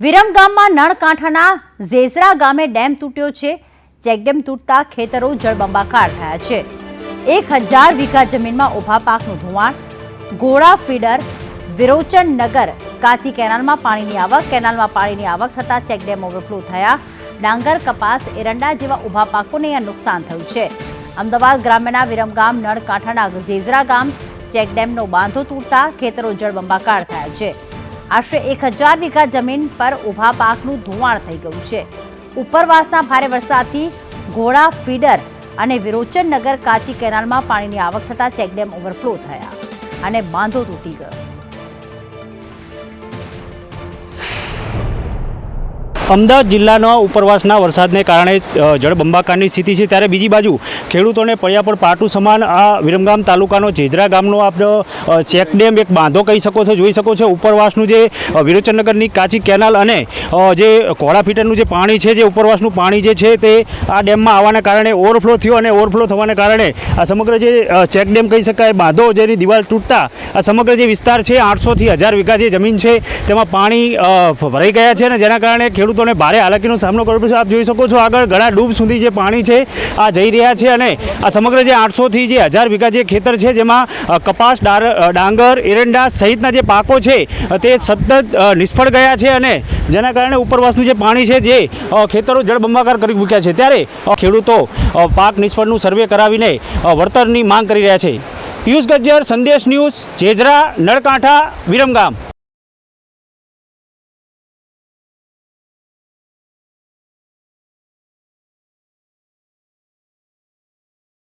વિરમગામમાં નળકાંઠાના ઝેઝરા ગામે ડેમ તૂટ્યો છે. ચેકડેમ તૂટતા ખેતરો જળબંબાકાર થયા છે. એક હજાર વીઘા જમીનમાં ઊભા પાકનું ધોવાણ ઘોડા ફીડર, વિરોચન કાચી કેનાલમાં પાણીની આવક, કેનાલમાં પાણીની આવક થતાં ચેકડેમ ઓવરફ્લો થયા. ડાંગર, કપાસ, એરંડા જેવા ઊભા પાકોને નુકસાન થયું છે. અમદાવાદ ગ્રામ્યના વિરમગામ નળકાંઠાના ઝેઝરા ગામ, ચેકડેમનો બાંધો તૂટતા ખેતરો જળબંબાકાર થયા છે. આશરે એક હજાર વીઘા જમીન પર ઊભા પાકનું ધોવાણ થઈ ગયું છે. ઉપરવાસના ભારે વરસાદથી ઘોડા, ફીડર અને વિરોચનનગર કાચી કેનાલમાં પાણીની આવક થતાં ચેકડેમ ઓવરફ્લો થયા અને બાંધો તૂટી ગયો. અમદાવાદ જિલ્લાના ઉપરવાસના વરસાદને કારણે જળબંબાકારની સ્થિતિ છે. ત્યારે બીજી બાજુ ખેડૂતોને પડ્યા પર પાટું સમાન આ વિરમગામ તાલુકાનો જેજરા ગામનો આપણો ચેકડેમ એક બાંધો કહી શકો છો, જોઈ શકો છો. ઉપરવાસનું જે વિરોચનગરની કાચી કેનાલ અને જે કોળાફીટરનું જે પાણી છે, જે ઉપરવાસનું પાણી જે છે તે આ ડેમમાં આવવાના કારણે ઓવરફ્લો થયો અને ઓવરફ્લો થવાને કારણે આ સમગ્ર જે ચેકડેમ કહી શકાય, બાંધો જેની દિવાલ તૂટતા આ સમગ્ર જે વિસ્તાર છે, આઠસોથી હજાર વીઘા જે જમીન છે, તેમાં પાણી ભરાઈ ગયા છે અને જેના કારણે ખેડૂતોને ભારે હાલાકીનો સામનો કરવો પડશે. આપ જોઈ શકો છો આગળ ઘણા ડૂબ સુધી જે પાણી છે, આ જઈ રહ્યા છે અને આ સમગ્ર જે આઠસોથી જે હજાર વીઘા જે ખેતર છે, જેમાં કપાસ ડાંગર, એરંડા સહિતના જે પાકો છે, તે સતત નિષ્ફળ ગયા છે અને જેના કારણે ઉપરવાસનું જે પાણી છે, જે ખેતરો જળબંબાકાર કરી મૂક્યા છે. ત્યારે ખેડૂતો પાક નિષ્ફળનું સર્વે કરાવીને વળતરની માંગ કરી રહ્યા છે. પિયુષ ગજ્જર, સંદેશ ન્યૂઝ, જેજરા, નળકાંઠા, વિરમગામ.